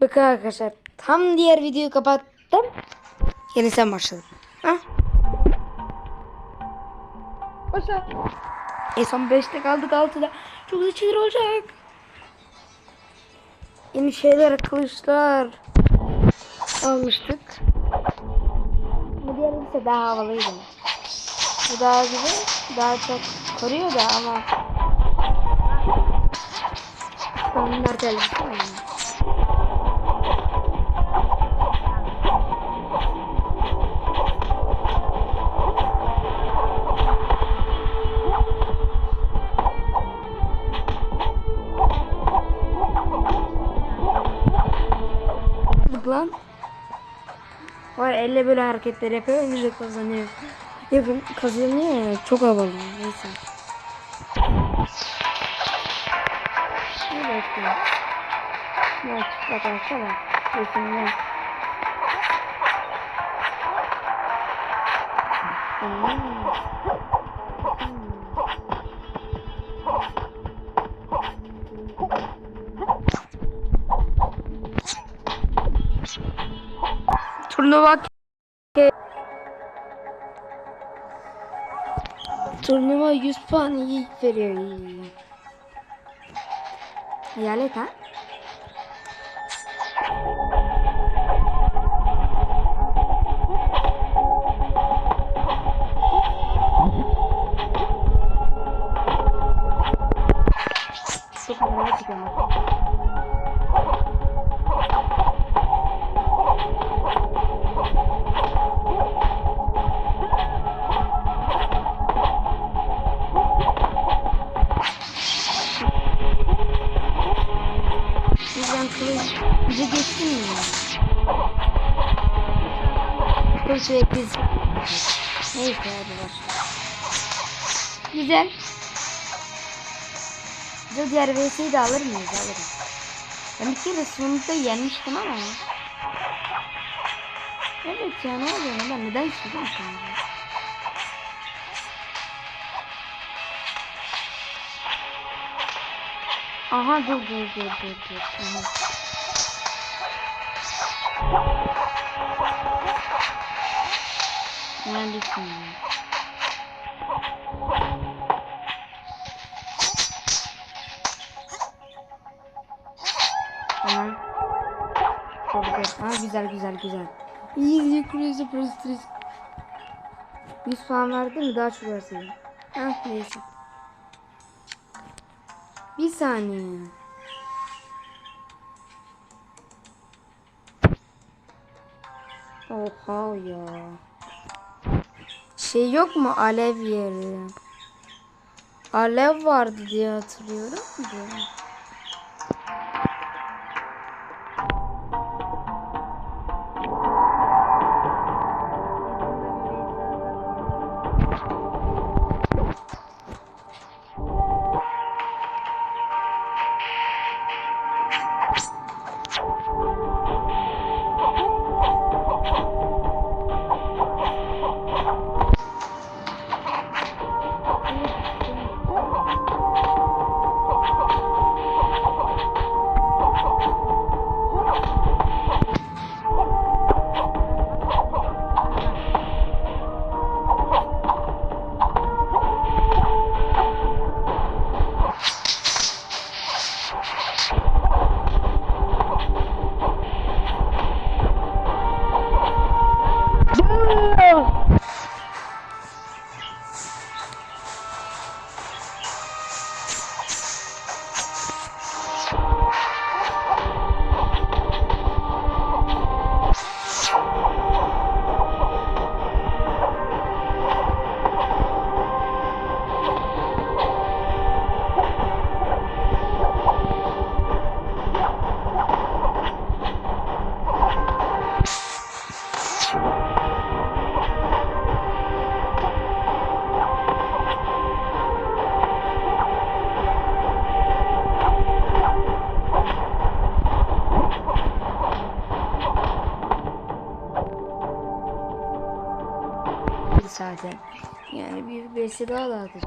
Bakın arkadaşlar tam diğer videoyu kapattım. Yeniden başladım. Ha? Başla. E son 5'te kaldık 6'da. Çok güzel şeyler olacak. Yeni şeyler kılıçlar almıştık. Bu diğer ise daha havalıydı. Bu daha güzel. Daha çok koruyor da ama standart elbise? Elle böyle hareketler yapıyor önce kazanıyor. Yapın kazanıyor ya çok havalı. Neyse. Bir dakika. Ne alsana. Resimden. Hmm. Turnuva Turnuva 100 puan iyi veriyor. Hayalet ha? Kılıç ve biz. Neyse hadi başla. Güzel. Biz diğer VS'yi de alır mıyız? Alırız. Ben bir kere sonunda yenmiştim ama. Evet ya ne oluyor ben neden istedim şimdi? Aha dur dur dur dur dur. Neredesin ya? Tamam. Ha, güzel güzel güzel. İyi yukarıya prostres. 100 puan verdi mi daha çok versin. Ha neyse. Bir saniye. Oha ya. Şey yok mu alev yeri? Alev vardı diye hatırlıyorum. da. Besi daha lazım.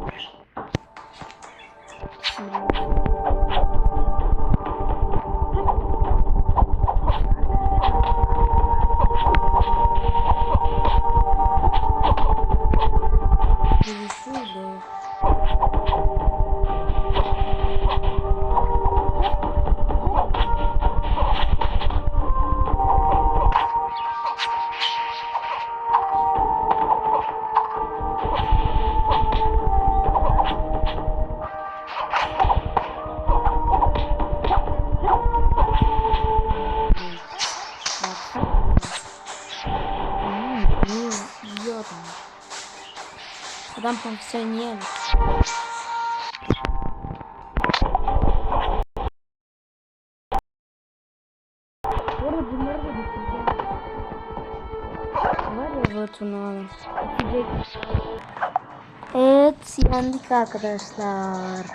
Adam profesyonel. Bu arada bunları da bitireceğim. Var ya bu turnuvanın. Bitecek. Evet yendik arkadaşlar.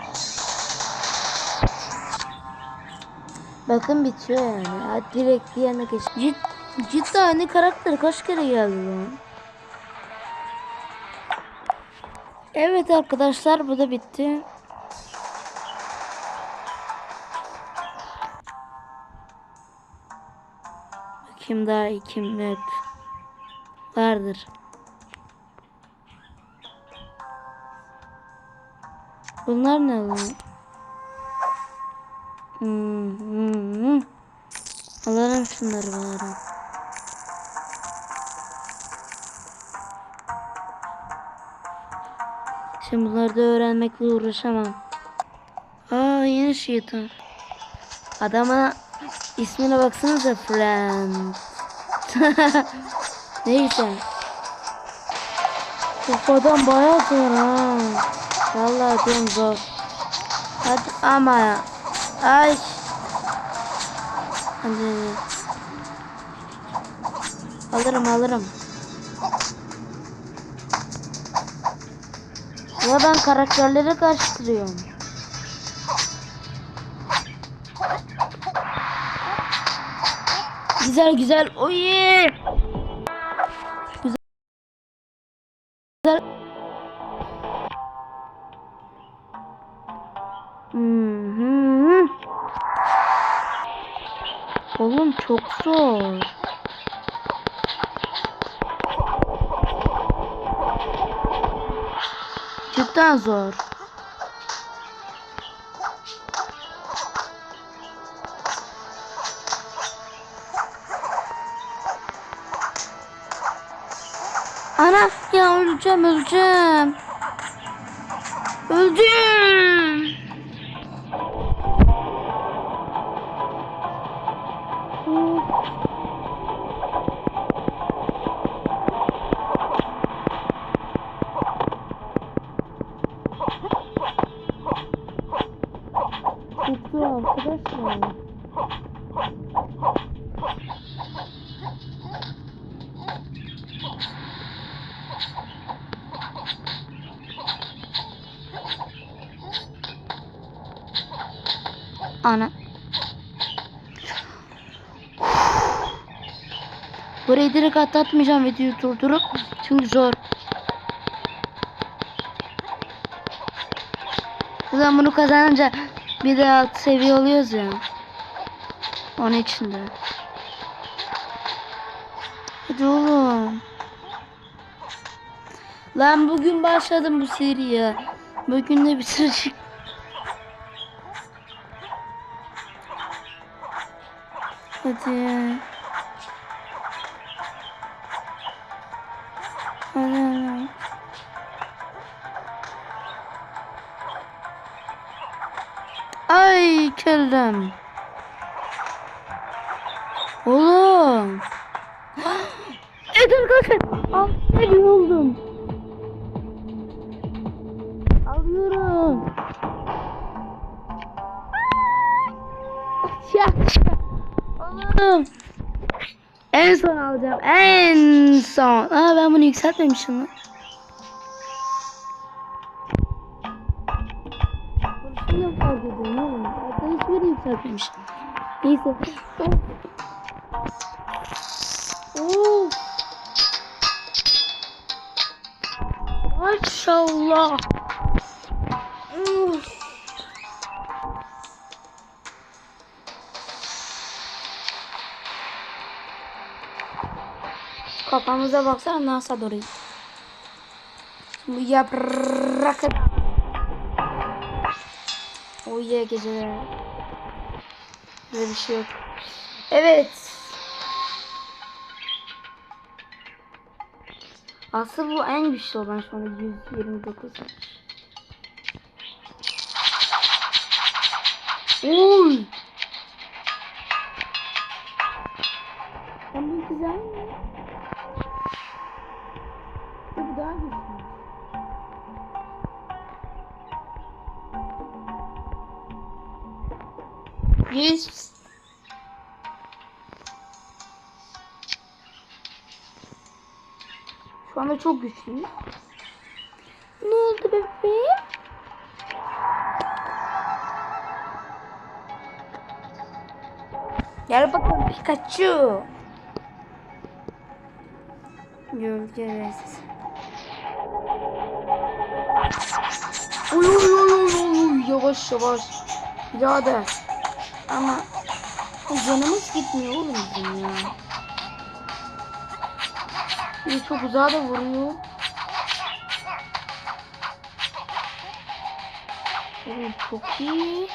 Bakın bitiyor yani. Direkt diğerine geç. Cid, cidden aynı karakter kaç kere geldi lan? Evet arkadaşlar bu da bitti. Bakayım daha iyi kim vardır. Bunlar ne lan? Hmm, hmm, hmm. Alalım şunları bari. Şimdi bunları da öğrenmekle uğraşamam. Aa yeni şeytan. Adama ismine baksanıza friend. Neyse. Bu adam bayağı zor ha. Vallahi diyorum zor. Hadi ama. Ay. Hadi. Alırım alırım. Ya ben karakterleri karıştırıyorum. Güzel güzel. Oy. Güzel. Güzel. Hmm. Oğlum çok zor. Cidden zor. Ana ya öleceğim öleceğim. Öldüm. Zor arkadaşlar. Ana. Burayı direkt atlatmayacağım videoyu durdurup. Çünkü zor. Zaten bunu kazanınca bir de alt seviye oluyoruz ya. Onun için de. Hadi oğlum. Lan bugün başladım bu seriye. Bugün de bitirecek. Hadi. Hadi. Ay kellem. Oğlum. Edin kaçın. Al ne oldum. Alıyorum. Ya. Oğlum. En son alacağım. En son. Aa ben bunu yükseltmemişim lan. Yükseltmemişim. Neyse. Oo. Maşallah. Uf. Kafamıza baksana NASA doğru. Bu yaprak. Uyuya geceler. Böyle bir şey yok. Evet. Aslında bu en güçlü olan şu anda 129. Oy. Ama bu güzel mi? Bu daha güçlü. Yüz Şu anda çok güçlüyüm. Ne oldu bebeğim? Gel bakalım Pikachu. Göreceğiz. Uy uy uy uy uy yavaş yavaş. Birader. Ama canımız gitmiyor oğlum ya. Bir çok uzağa da vuruyor. Oğlum çok iyi.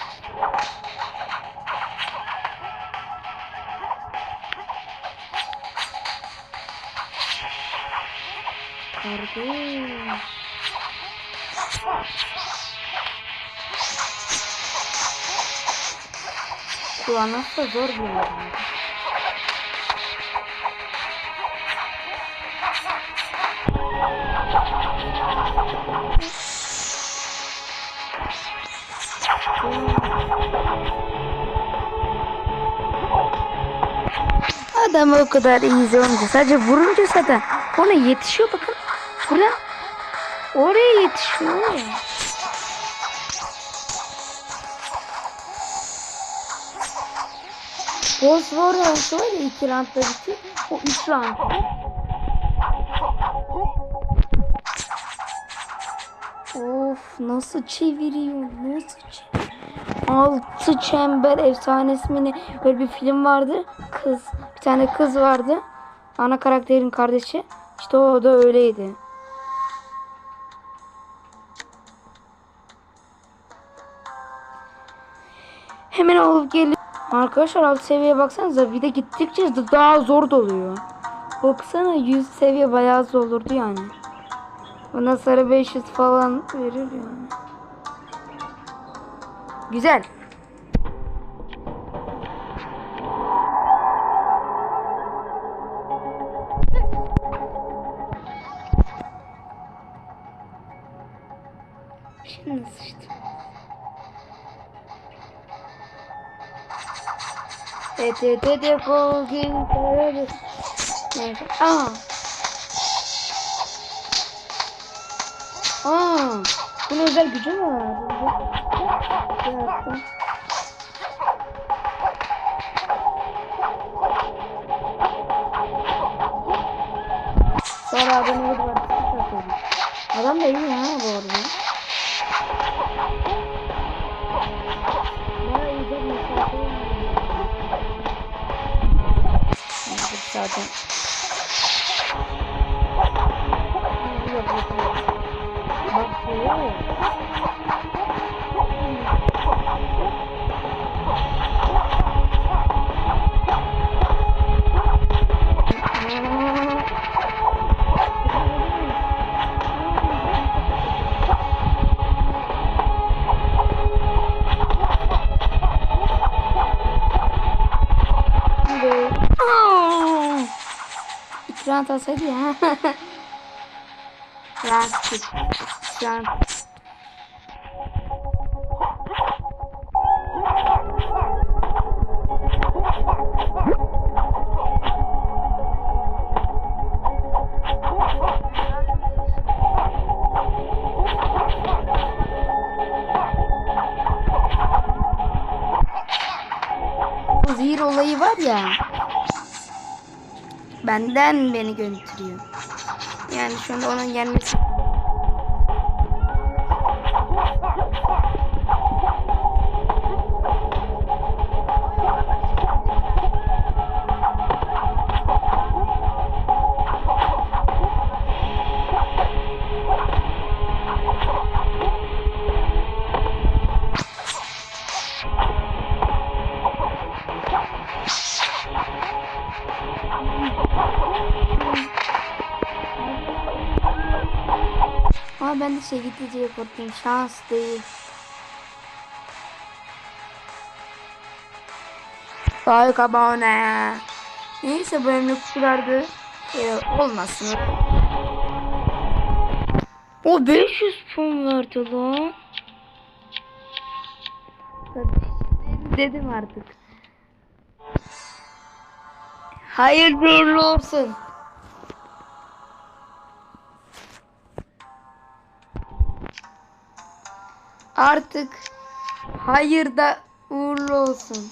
Kardeş. Kullanması da zor bir oyun. Adam o kadar iyi olunca sadece vurunca zaten ona yetişiyor bakın. Buraya oraya yetişiyor. Boss var ya iki roundda bitti. O üç round. Of nasıl çeviriyor nasıl çeviriyor. Altı çember efsanesi mi ne? Böyle bir film vardı. Kız. Bir tane kız vardı. Ana karakterin kardeşi. İşte o da öyleydi. Hemen alıp geliyor. Arkadaşlar alt seviyeye baksanıza bir de gittikçe daha zor doluyor. Baksana 100 seviye bayağı zor olurdu yani. Bundan sonra 500 falan verir yani. Güzel. Evet evet bugün böyle. Neyse. Aa. Aa. Bunun özel gücü mü var? Yaptım. Sonra öldü var. Adam da iyi ha bu arada. Anladık zaten. İkram atsaydı ya. Lastik. Bu zehir olayı var ya. Benden beni götürüyor. Yani şu anda onun gelmesi. Ama ben de şey gitti diye korktum. Şans değil. Like abone. Neyse bölümlük kadardı. Ee, olmasın. O 500 puan verdi lan. dedim artık. Hayırlı uğurlu olsun. Artık hayır da uğurlu olsun.